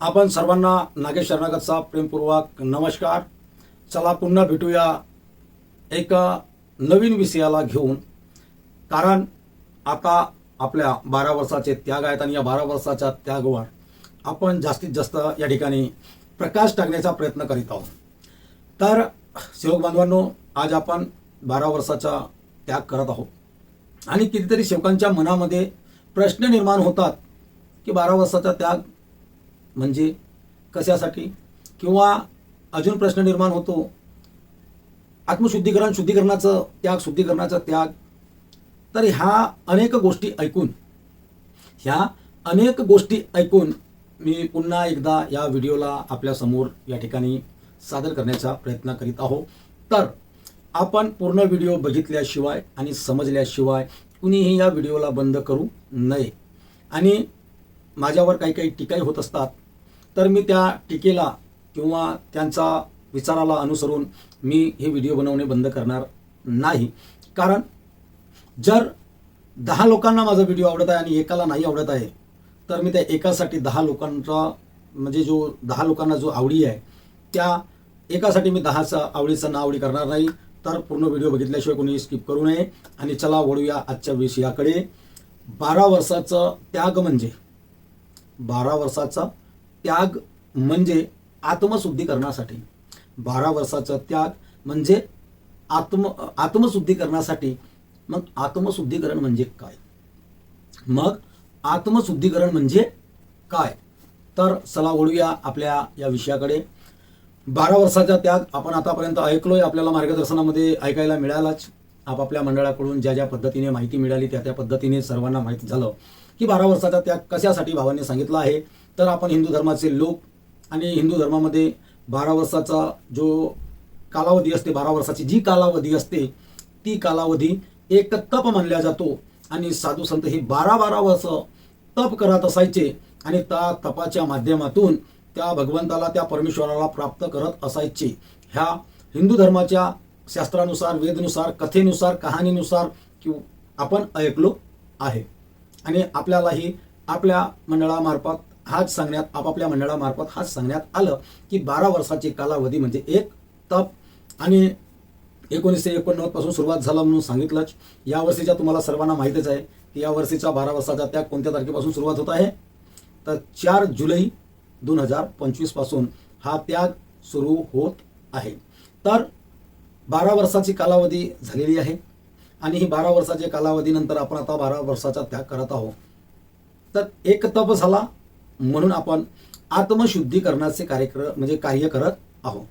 आपण सर्वांना नागेश शरणागतचा प्रेमपूर्वक नमस्कार. चला पुन्हा भेटूया एका नवीन विषयाला घेऊन. कारण आता आपल्या बारा वर्षाचे त्याग आहेत आणि या बारा वर्षाच्या त्यागवर आपण जास्तीत जास्त या ठिकाणी प्रकाश टाकण्याचा प्रयत्न करीत आहोत. तर सेवक बांधवांनो आज आपण बारा वर्षाचा त्याग करत आहोत. आणि कितीतरी सेवकांच्या मनामध्ये प्रश्न निर्माण होतात की बारा वर्षाचा त्याग म्हणजे कशासाठी? किंवा अजून प्रश्न निर्माण होतो आत्मशुद्धीकरण शुद्धीकरणाचं त्याग शुद्धीकरणाचा त्याग. तर ह्या अनेक गोष्टी ऐकून ह्या अनेक गोष्टी ऐकून मी पुन्हा एकदा या व्हिडिओला आपल्यासमोर या ठिकाणी सादर करण्याचा प्रयत्न करीत आहो तर आपण पूर्ण व्हिडिओ बघितल्याशिवाय आणि समजल्याशिवाय कुणीही या व्हिडिओला बंद करू नये. आणि माझ्यावर काही काही टीकाही होत असतात. तर मी त्या टीकेला किंवा त्यांचा विचाराला अनुसरून मी हे व्हिडिओ बनवणे बंद करणार नाही. कारण जर दहा लोकांना माझा व्हिडिओ आवडत आहे आणि एकाला नाही आवडत आहे तर मी त्या एकासाठी दहा लोकांचा म्हणजे जो दहा लोकांना जो आवडी आहे त्या एकासाठी मी दहाचा आवडीचं नावडी करणार नाही. तर पूर्ण व्हिडिओ बघितल्याशिवाय कोणी स्किप करू नये. आणि चला वळूया आजच्या विषयाकडे. बारा वर्षाचं त्याग म्हणजे बारा वर्षाचा त्याग म्हणजे आत्मशुद्धीकरणासाठी. बारा वर्षाचा त्याग म्हणजे आत्म आत्मशुद्धीकरणासाठी. मग आत्मशुद्धीकरण म्हणजे काय? मग आत्मशुद्धीकरण म्हणजे काय? तर चला वळूया आपल्या या विषयाकडे. बारा वर्षाचा त्याग आपण आतापर्यंत ऐकलोय आपल्याला मार्गदर्शनामध्ये ऐकायला मिळालाच. आपापल्या मंडळाकडून ज्या ज्या पद्धतीने माहिती मिळाली त्या त्या पद्धतीने सर्वांना माहिती झालं की बारा वर्षाचा त्याग कशासाठी भावांनी सांगितला आहे? तर आपण हिंदू धर्माचे लोक आणि हिंदू धर्मामध्ये बारा वर्षाचा जो कालावधी असते बारा वर्षाची जी कालावधी असते ती कालावधी एक तप मानल्या जातो आणि साधू संत हे बारा बारा वर्ष तप करत असायचे आणि त्या तपाच्या माध्यमातून त्या भगवंताला त्या परमेश्वराला प्राप्त करत असायचे. ह्या हिंदू धर्माच्या शास्त्रानुसार वेदनुसार कथेनुसार कहाणीनुसार किंवा आपण ऐकलो आहे. आणि आपल्यालाही आपल्या मंडळामार्फत हाच सांगण्यात आपापल्या मंडळामार्फत हाच सांगण्यात आलं की बारा वर्षाची कालावधी म्हणजे एक तप आणि एकोणीसशे एकोणनव्वदपासून सुरुवात झाला म्हणून सांगितलंच. या वर्षीच्या तुम्हाला सर्वांना माहितीच आहे की या वर्षीचा बारा वर्षाचा त्याग कोणत्या तारखेपासून सुरुवात होत आहे? तर चार जुलै दोन हजार पंचवीसपासून हा त्याग सुरू होत आहे. तर बारा वर्षाची कालावधी झालेली आहे आणि ही बारा वर्षाच्या कालावधीनंतर आपण आता बारा वर्षाचा त्याग करत आहोत. तर एक तप झाला म्हणून आपण आत्मशुद्धीकरणाचे कार्यक्रम म्हणजे कार्य करत आहोत.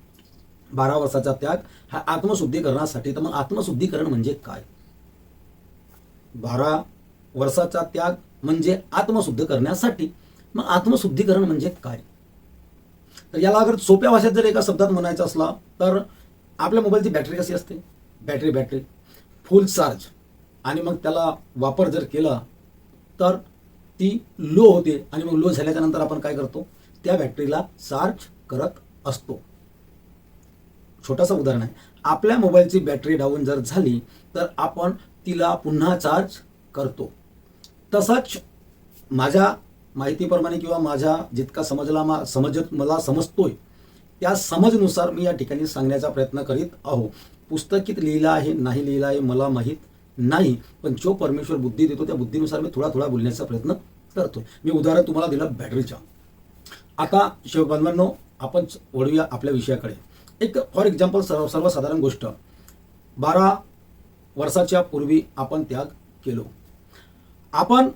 बारा वर्षाचा त्याग हा आत्मशुद्धीकरणासाठी. तर मग आत्मशुद्धीकरण म्हणजे काय? बारा वर्षाचा त्याग म्हणजे आत्मशुद्ध करण्यासाठी मग आत्मशुद्धीकरण म्हणजे काय? तर याला अगर सोप्या भाषेत जर एका शब्दात म्हणायचं असला तर आपल्या मोबाईलची बॅटरी कशी असते? Battery battery. Full charge. आणि मग त्याला वापर जर केला तर ती लो होते आणि मग लो झाल्याच्यानंतर आपण काय करतो? त्या बॅटरीला चार्ज करत असतो. छोटंसं उदाहरण आहे. आपल्या मोबाईलची बॅटरी डाऊन जर झाली तर आपण तिला पुन्हा चार्ज करतो. तसंच माझ्या माहितीप्रमाणे किंवा माझ्या जितका समजला मा समजत मला समजतोय त्या समजनुसार मी या ठिकाणी सांगण्याचा प्रयत्न करीत आहो. पुस्तकीत लिहिलं आहे नाही लिहिलं आहे मला माहीत नाही पण जो परमेश्वर बुद्धी देतो त्या बुद्धीनुसार मी थोडा थोडा बोलण्याचा प्रयत्न करतोय. मी उदाहरण तुम्हाला दिलं बॅटरीच्या आता शिवबांधवांनो आपण वळूया आपल्या विषयाकडे. एक फॉर एक्झाम्पल सर्व सर्वसाधारण गोष्ट. बारा वर्षाच्या पूर्वी आपण त्याग केलो. आपण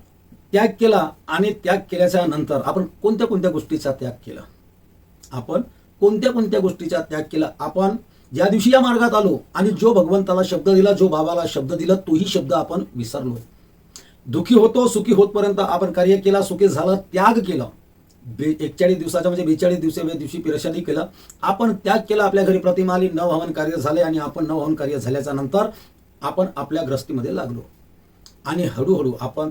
त्याग केला आणि त्याग केल्याच्यानंतर आपण कोणत्या कोणत्या गोष्टीचा त्याग केला? आपण कोणत्या कोणत्या गोष्टीचा त्याग केला? आपण ज्या दिवशी या मार्गात आलो आणि जो भगवंताला शब्द दिला जो बाबाला शब्द दिला तोही शब्द आपण विसरलो. दुखी होतो सुखी होतपर्यंत आपण कार्य केला सुखी झालं त्याग केला. बे एकचाळीस दिवसाच्या म्हणजे बेचाळीस दिवसा दिवशी पिरशादी केलं. आपण त्याग केला आपल्या घरी प्रतिमा आली न हवन कार्य झाले आणि आपण न हवन कार्य झाल्याच्यानंतर आपण आपल्या ग्रस्तीमध्ये लागलो. आणि हळूहळू आपण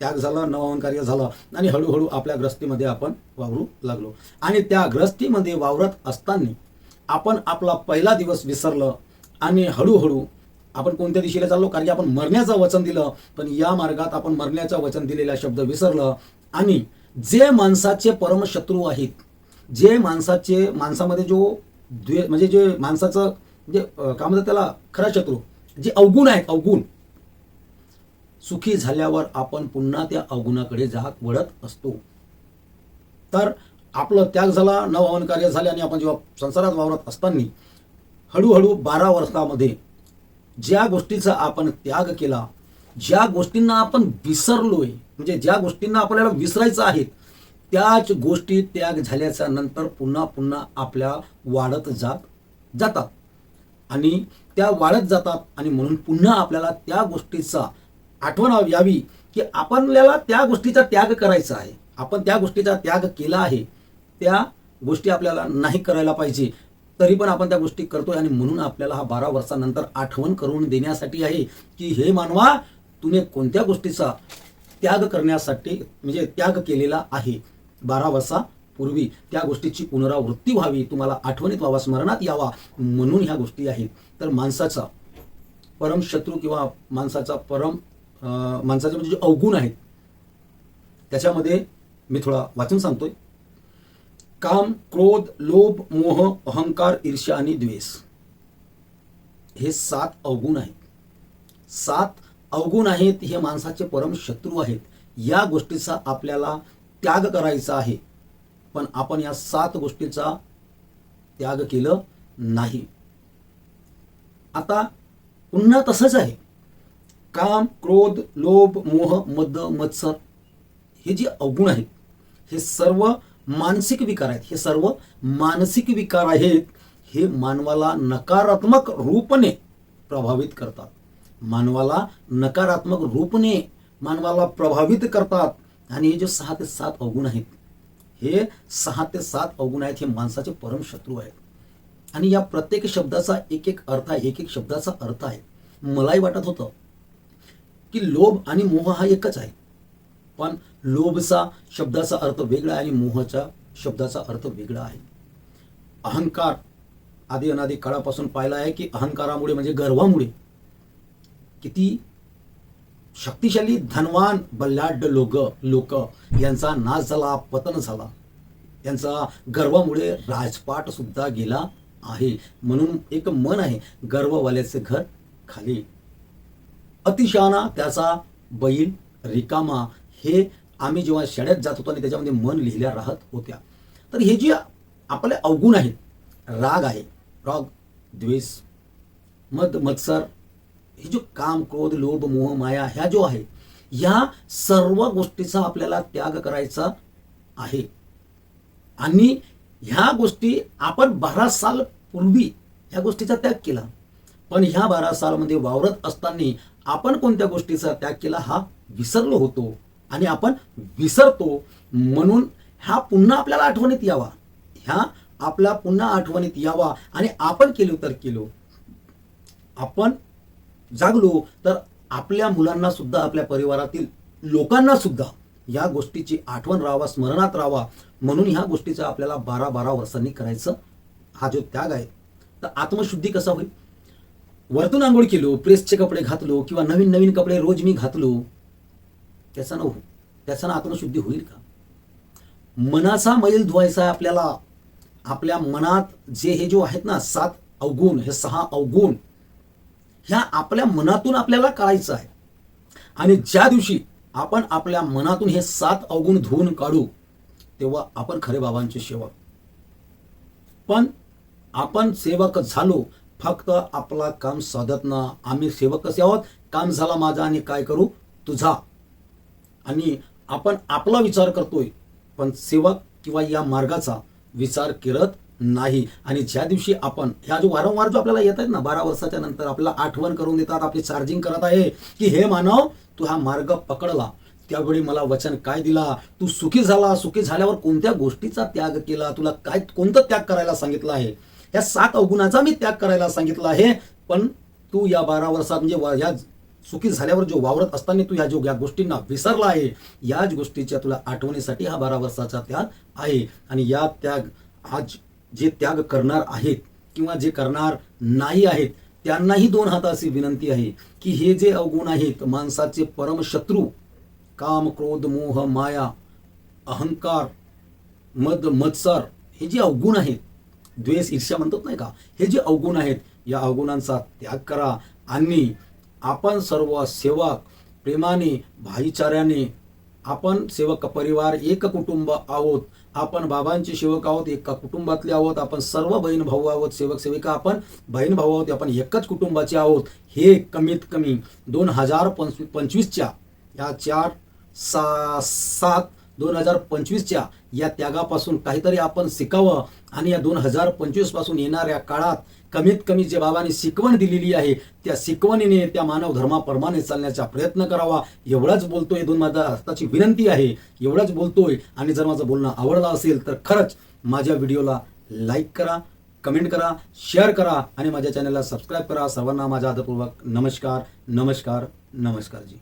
त्याग झाला नवहवन कार्य झालं आणि हळूहळू आपल्या ग्रस्तीमध्ये आपण वावरू लागलो. आणि त्या ग्रस्तीमध्ये वावरत असताना आपण आपला पहिला दिवस विसरलं आणि हळूहळू आपण कोणत्या दिशेला चाललो? कारण की आपण मरण्याचं वचन दिलं पण या मार्गात आपण मरण्याचं वचन दिलेला शब्द विसरलं. आणि जे माणसाचे परमशत्रू आहेत जे माणसाचे माणसामध्ये जो द्वे म्हणजे जे माणसाचं म्हणजे, जे काय म्हणतात त्याला? खरा शत्रू. जे अवगुण आहेत अवगुण. सुखी झाल्यावर आपण पुन्हा त्या अवगुणाकडे जात वळत असतो. तर आपलं त्याग झाला नवहवन कार्य झाले आणि आपण जेव्हा संसारात वावरत असताना हळूहळू बारा वर्षामध्ये ज्या गोष्टीचा आपण त्याग केला ज्या गोष्टींना आपण विसरलोय म्हणजे ज्या गोष्टींना आपल्याला विसरायचं आहे त्याच गोष्टी त्याग झाल्याच्यानंतर पुन्हा पुन्हा आपल्या वाढत जात जातात. आणि त्या वाढत जातात आणि म्हणून पुन्हा आपल्याला त्या गोष्टीचा आठवण यावी की आपल्याला त्या गोष्टीचा त्याग करायचा आहे. आपण त्या गोष्टीचा त्याग केला आहे त्या गोष्टी आपल्याला नाही करायला पाहिजे. तरी पण आपण त्या गोष्टी करतोय आणि म्हणून आपल्याला हा बारा वर्षानंतर आठवण करून देण्यासाठी आहे की हे मानवा तुम्ही कोणत्या गोष्टीचा त्याग करण्यासाठी म्हणजे त्याग केलेला आहे? बारा वर्षापूर्वी त्या गोष्टीची पुनरावृत्ती व्हावी तुम्हाला आठवणीत व्हावा स्मरणात यावा म्हणून ह्या गोष्टी आहेत. तर माणसाचा परम शत्रू किंवा माणसाचा परम माणसाचं माणसाचे म्हणजे जे अवगुण आहेत त्याच्यामध्ये मी थोडा वाचून सांगतोय. काम क्रोध लोभ मोह अहंकार ईर्ष्या आणि द्वेष. हे सात अवगुण आहेत. सात अवगुण आहेत हे माणसाचे परम शत्रू आहेत. या गोष्टीचा आपल्याला त्याग करायचा आहे. पण आपण या सात गोष्टीचा त्याग केलं नाही. आता पुन्हा तसंच आहे. काम क्रोध लोभ मोह मद मत्सर हे जे अवगुण आहेत हे सर्व मानसिक विकार आहेत. हे सर्व मानसिक विकार आहेत. हे मानवाला नकारात्मक रूपने प्रभावित करतात. मानवाला नकारात्मक रूपने मानवाला प्रभावित करतात. आणि हे जे सहा ते सात अवगुण आहेत हे सहा ते सात अवगुण आहेत हे माणसाचे परम शत्रू आहेत. आणि या प्रत्येक शब्दाचा एक एक अर्थ आहे एक एक शब्दाचा अर्थ आहे. मलाही वाटत होतं की लोभ आणि मोह हा एकच आहे. पण लोभचा शब्दाचा अर्थ वेगळा आणि मोहचा शब्दाचा अर्थ वेगळा आहे. अहंकार आधी अनादी काळापासून पाहिला आहे की अहंकारामुळे म्हणजे गर्वामुळे किती शक्तिशाली धनवान बल्लाढ्य लोक लोक यांचा नाश झाला पतन झाला. यांचा गर्वामुळे राजपाट सुद्धा गेला आहे. म्हणून एक मन आहे गर्ववाल्याचे घर खाली. अतिशाना त्याचा बैल रिकामा हे आम्ही जेव्हा शाळेत जात होतो आणि त्याच्यामध्ये मन लिहिल्या राहत होत्या. तर हे जे आपले अवगुण आहेत राग आहे राग द्वेष मद मत्सर हे जो काम क्रोध लोभ मोह माया ह्या जो आहे ह्या सर्व गोष्टीचा आपल्याला त्याग करायचा आहे. आणि ह्या गोष्टी आपण बारा साल पूर्वी ह्या गोष्टीचा त्याग केला. पण ह्या बारा सालमध्ये वावरत असताना आपण कोणत्या गोष्टीचा त्याग केला हा विसरलो होतो. आणि आपण विसरतो म्हणून ह्या पुन्हा आपल्याला आठवणीत यावा. ह्या आपल्या पुन्हा आठवणीत यावा. आणि आपण केलो तर केलो. आपण जागलो तर आपल्या मुलांना सुद्धा आपल्या परिवारातील लोकांना सुद्धा या गोष्टीची आठवण राहावा स्मरणात राहावा. म्हणून ह्या गोष्टीचा आपल्याला बारा बारा वर्षांनी करायचं हा जो त्याग आहे तर आत्मशुद्धी कसा होईल? वरतून आंघोळ केलो प्रेसचे कपडे घातलो किंवा नवीन नवीन कपडे रोज मी घातलो त्याचा न त्याचा आत्मशुद्धी होईल का? मनाचा मैल धुवायचा आहे आपल्याला. आपल्या मनात जे हे जो आहेत ना सात अवगुण हे सहा अवगुण ह्या आपल्या मनातून आपल्याला काढायचं आहे. आणि ज्या दिवशी आपण आपल्या मनातून हे सात अवगुण धुवून काढू तेव्हा आपण खरे बाबांचे सेवक. पण आपण सेवक झालो फक्त आपला काम साधत ना. आम्ही सेवक कसे आहोत? काम झाला माझा आणि काय करू? तुझा. आणि आपण आपला विचार करतोय पण सेवक किंवा या मार्गाचा विचार करत नाही. आणि ज्या दिवशी आपण ह्या जो वारंवार जो आपल्याला येत आहेत ना बारा वर्षाच्या नंतर आपल्याला आठवण करून देतात आपली चार्जिंग करत आहे की हे मानव तू हा मार्ग पकडला. त्यावेळी मला वचन काय दिला? तू सुखी झाला? सुखी झाल्यावर कोणत्या गोष्टीचा त्याग केला? तुला काय कोणतं त्याग करायला सांगितलं आहे? या सात अवगुणाचा मी त्याग करायला सांगितलं आहे पण तू या बारा वर्षात म्हणजे या सुखी झाल्यावर जो वावरत असताना तू ह्या जो या गोष्टींना विसरला आहे याच गोष्टीच्या तुला आठवणीसाठी हा बारा वर्षाचा त्याग आहे. आणि या त्याग आज जे त्याग करणार आहेत किंवा जे करणार नाही आहेत त्यांनाही दोन हाताची विनंती आहे की हे जे अवगुण आहेत माणसाचे परमशत्रू काम क्रोध मोह माया अहंकार मद मत्सर हे जे अवगुण आहेत द्वेष ईर्ष्या म्हणतात नाही का? हे जे अवगुण आहेत या अवगुणांचा त्याग करा. आणि आपण सर्व सेवक प्रेमाने भाईचाऱ्याने आपण सेवक परिवार एक कुटुंब आहोत. आपण बाबांचे सेवक आहोत एका कुटुंबातले आहोत. आपण सर्व बहीण भाऊ आहोत सेवक सेविका. आपण बहीण भाऊ आहोत आपण एकच कुटुंबाचे आहोत. हे कमीत कमी दोन हजार पंचवी पंचवीसच्या या चार सा सात दोन हजार पंचवीसच्या या त्यागापासून काहीतरी आपण शिकावं. आणि या दोन हजार पंचवीसपासून येणाऱ्या काळात कमीत कमी जे बाबांनी शिकवण दिलेली आहे त्या शिकवणीने त्या मानव धर्माप्रमाणे चालण्याचा प्रयत्न करावा एवढाच बोलतोय दोन माझा हस्ताची विनंती आहे एवढाच बोलतोय. आणि जर माझं बोलणं आवडलं असेल तर खरंच माझ्या व्हिडिओला लाईक करा कमेंट करा शेअर करा आणि माझ्या चॅनलला सबस्क्राईब करा. सर्वांना माझा आदरपूर्वक नमस्कार नमस्कार नमस्कार जी.